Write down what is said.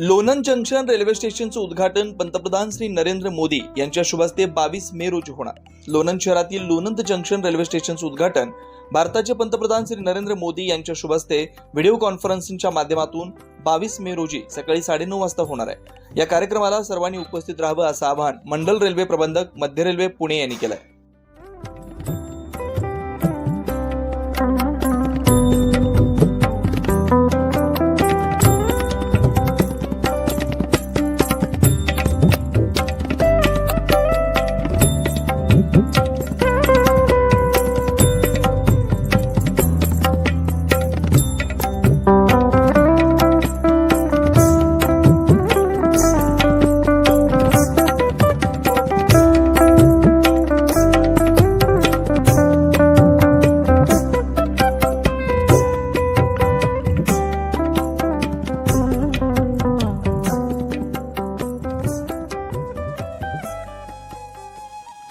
Lonand junction railway स्टेशनचं उद्घाटन पंतप्रधान श्री नरेंद्र मोदी यांच्या शुभास्ते बावीस मे रोजी होणार. लोणंद शहरातील लोणंद जंक्शन रेल्वे स्टेशनचं उद्घाटन भारताचे पंतप्रधान श्री नरेंद्र मोदी यांच्या शुभास्ते व्हिडिओ कॉन्फरन्सिंगच्या माध्यमातून बावीस मे रोजी सकाळी साडेनऊ वाजता होणार आहे. या कार्यक्रमाला सर्वांनी उपस्थित राहावं असं आवाहन मंडल रेल्वे प्रबंधक मध्य रेल्वे पुणे यांनी केलं आहे